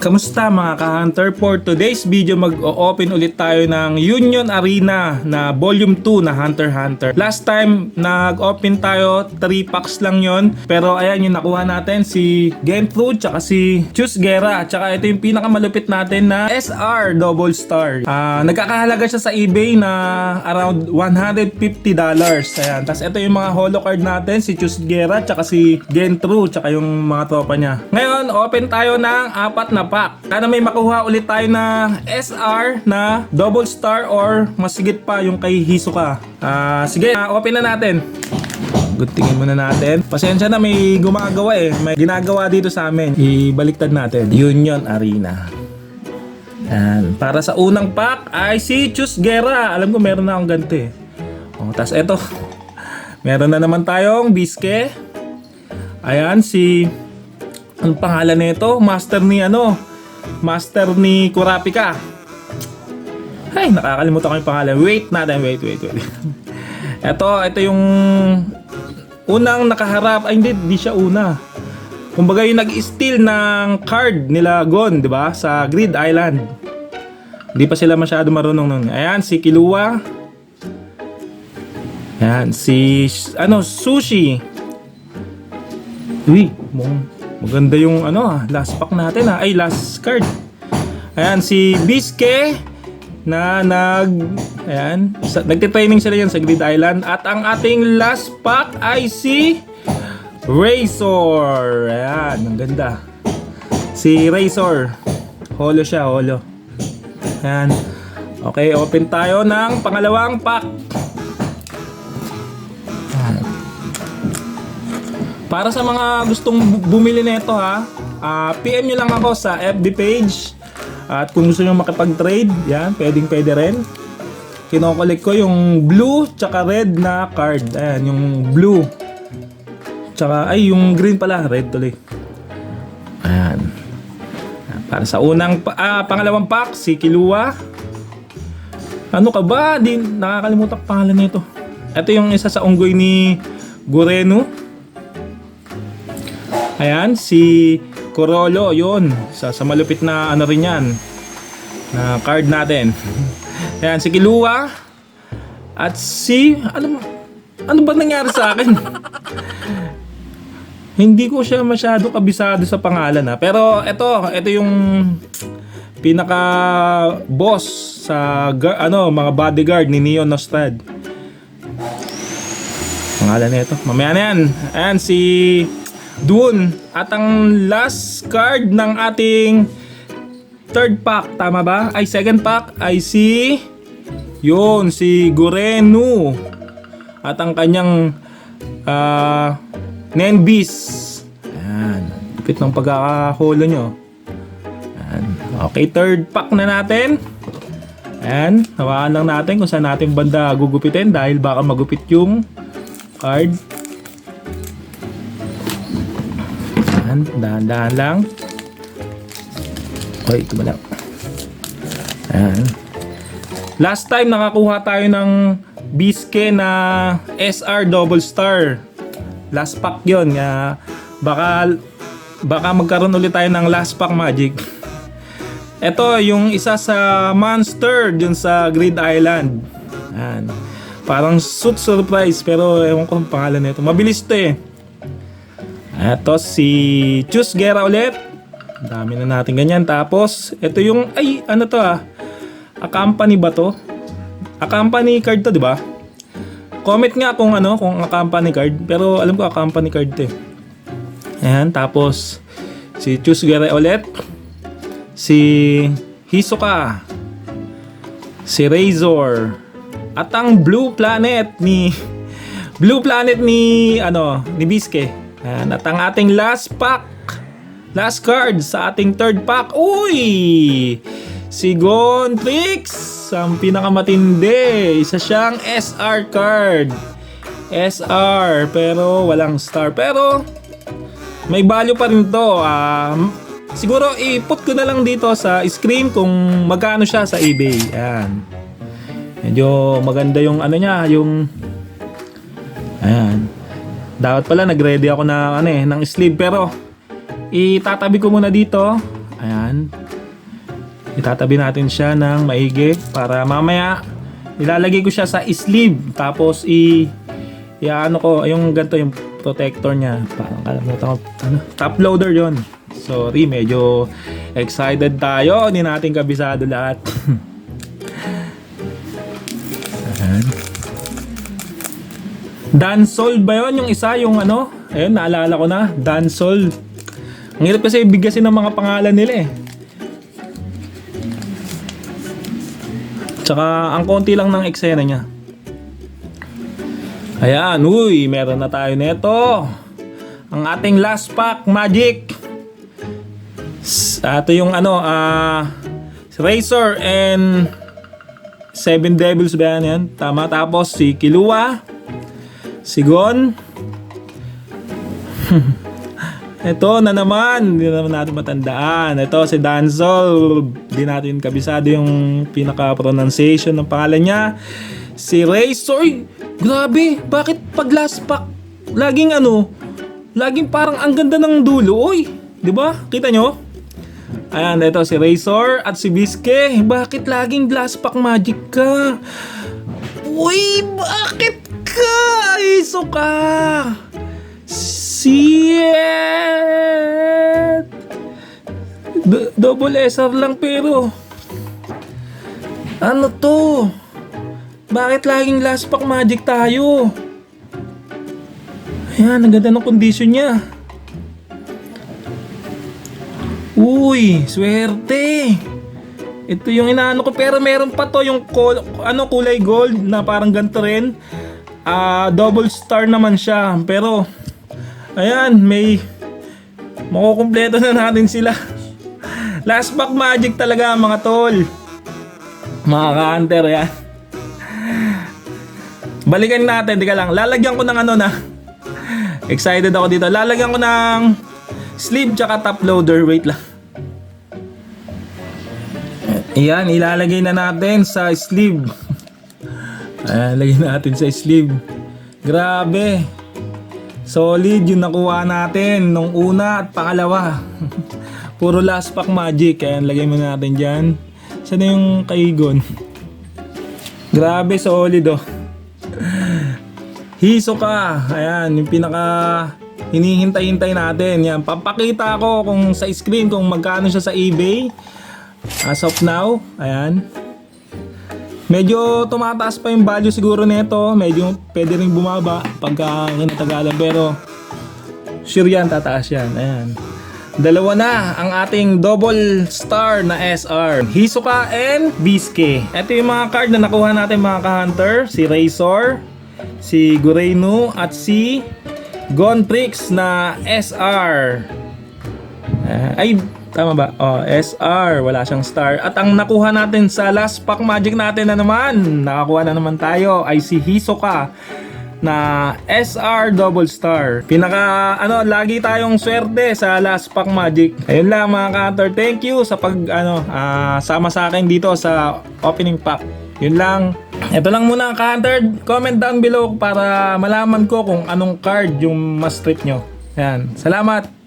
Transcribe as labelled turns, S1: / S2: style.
S1: Kamusta mga ka-hunter? For today's video, mag-open ulit tayo ng Union Arena na Volume 2 na Hunter Hunter. Last time, nag-open tayo, 3 packs lang yon Pero ayan yung nakuha natin, si Gentru, tsaka si Chus Guerra. Tsaka ito yung pinakamalupit natin na SR Double Star. Ah, nagkakahalaga siya sa eBay na around $150. Ayan. Tapos ito yung mga holo card natin, si Chus Guerra, tsaka si Gentru, tsaka yung mga tropa niya. Ngayon, open tayo ng apat na pack. Sana may makuha ulit tayo na SR na double star or mas sigit pa yung kay Hisoka. Ah, sige, ah, open na natin. Good tingin muna natin. Pasensya na may gumagawa eh. May ginagawa dito sa amin. Ibaliktad natin. Union Arena. Yan. Para sa unang pack ay si Chus Guerra. Alam ko meron na akong ganito eh. Oh, tas eto. meron na naman tayong Biske. Ayan si ang pangalan nito, master ni ano, master ni Kurapika. Ay, nakakalimutan ko yung pangalan. Wait natin, wait, wait, wait. ito, ito yung unang nakaharap. Ay, hindi, di siya una. Kumbaga yung nag-steal ng card nila Gon, di ba? Sa Grid Island. Hindi pa sila masyado marunong nun. Ayan, si Kilua. Ayan, si, ano, Sushi. Uy, mukhang maganda yung ano last pack natin ah. Ay, last card. Ayan, si Biske na nag ayan, sa, nagte-training sila yan sa Grid Island at ang ating last pack ay si Razor. Ayan, ang ganda. Si Razor. Holo siya, holo. Ayan. Okay, open tayo ng pangalawang pack. Para sa mga gustong bu- bumili nito ha, ah, PM nyo lang ako sa FB page. At kung gusto nyo makipag-trade, yan, pwedeng pwede rin. Kinokollect ko yung blue tsaka red na card. Ayan, yung blue. Tsaka, ay, yung green pala, red tuloy. Ayan. Para sa unang, ah, pangalawang pack, si Kilua. Ano ka ba? Di, nakakalimutan pangalan nito. Ito yung isa sa unggoy ni Gurenu. Ayan, si Corolo, yun. Sa, sa malupit na ano rin yan. Na card natin. Ayan, si Kilua. At si... Ano, ano ba nangyari sa akin? Hindi ko siya masyado kabisado sa pangalan ha. Pero ito, ito yung pinaka boss sa ano mga bodyguard ni Neo Nostad. Pangalan nito. Mamaya na yan. Ayan si Dun. At ang last card ng ating third pack, tama ba? Ay second pack ay si yun, si Gorenu. At ang kanyang ah Nenbis. Ayan. Lupit ng pagkakaholo nyo. Ayan. Okay, third pack na natin. Ayan. Hawakan lang natin kung saan natin banda gugupitin dahil baka magupit yung card. Ayan. Dahan-dahan lang. Okay, ito lang. Ayan. Last time nakakuha tayo ng Biske na SR Double Star. Last pack yon nga baka baka magkaroon ulit tayo ng last pack magic. Ito yung isa sa monster dun sa Grid Island. Yan. Parang suit surprise pero ewan ko ang pangalan nito. Mabilis to eh. Ito si Chus Guerra ulit. Dami na natin ganyan. Tapos ito yung ay ano to ah. A company ba to? A company card to, di ba? Comment nga kung ano, kung a company card. Pero alam ko a company card to eh. Ayan, tapos si Chus Guerra ulit. Si Hisoka. Si Razor. At ang Blue Planet ni Blue Planet ni ano, ni Biske. Ayan, at ang ating last pack. Last card sa ating third pack. Uy! Si Gontrix, ang pinakamatindi. Isa siyang SR card. SR, pero walang star. Pero, may value pa rin to. Um, siguro, i-put ko na lang dito sa screen kung magkano siya sa eBay. Ayan. Medyo maganda yung ano niya, yung... Ayan. Dapat pala nag-ready ako na ano eh, ng sleeve. Pero itatabi ko muna dito. Ayan. Itatabi natin siya ng maigi para mamaya ilalagay ko siya sa sleeve. Tapos i iaano ko yung ganito yung protector niya. Parang kalimutan ko ano top loader yon sorry medyo excited tayo. Hindi natin kabisado lahat. Ayan. Dansol ba yon yung isa yung ano ayun naalala ko na Dansol ang hirap kasi bigyasin ng mga pangalan nila eh Tsaka ang konti lang ng eksena niya. Ayan, uy, meron na tayo nito. Ang ating last pack, Magic. Ito yung ano, ah, Razor and Seven Devils ba yan? Tama, tapos si Kilua, si Gon, ito na naman, hindi na naman natin matandaan. Ito si Danzol, hindi natin kabisado yung pinaka-pronunciation ng pangalan niya. Si Uy, grabe, bakit pag last pack, laging ano, laging parang ang ganda ng dulo, oy, di ba? Kita nyo? Ayan, ito si Razor at si Biske. Bakit laging last pack magic ka? Uy, bakit ka? Iso ka! Shit! D- double SR lang pero ano to? Bakit laging last pack magic tayo? Ayan, ang ganda ng condition niya. Uy, swerte. Ito yung inaano ko pero meron pa to yung ano kulay gold na parang ganito rin. Ah, double star naman siya. Pero ayan, may makukumpleto na natin sila. Last pack magic talaga mga tol. Mga ka-hunter yan. Balikan natin, di ka lang. Lalagyan ko ng ano na. Excited ako dito. Lalagyan ko ng sleeve tsaka top loader. Wait lang. Ayan, ilalagay na natin sa sleeve. Ayan, lagay natin sa sleeve. Grabe. Solid yung nakuha natin nung una at pangalawa. Puro last pack magic. Ayan, lagay mo natin dyan. Saan yung kaigon? Grabe, solid oh. Hiso ka. Ayan, yung pinaka hinihintay-hintay natin. Yan, papakita ko kung sa screen kung magkano siya sa eBay. As of now, ayan. Medyo tumataas pa yung value siguro nito. Medyo pwede rin bumaba pagka kinatagalan. Pero sure yan, tataas yan. Ayan. Dalawa na ang ating double star na SR. Hisoka and Biske. Ito yung mga card na nakuha natin mga ka-hunter. Si Razor, si Gureinu, at si Gontrix na SR. Ah, ay, tama ba? Oh, SR, wala siyang star. At ang nakuha natin sa last pack magic natin na naman, nakakuha na naman tayo, ay si Hisoka na SR double star. Pinaka ano, lagi tayong swerte sa last pack magic. Ayun lang mga ka Thank you sa pag ano, ah, sama sa akin dito sa opening pack. Yun lang. Ito lang muna ka Comment down below para malaman ko kung anong card yung mas trip nyo. Ayan. Salamat.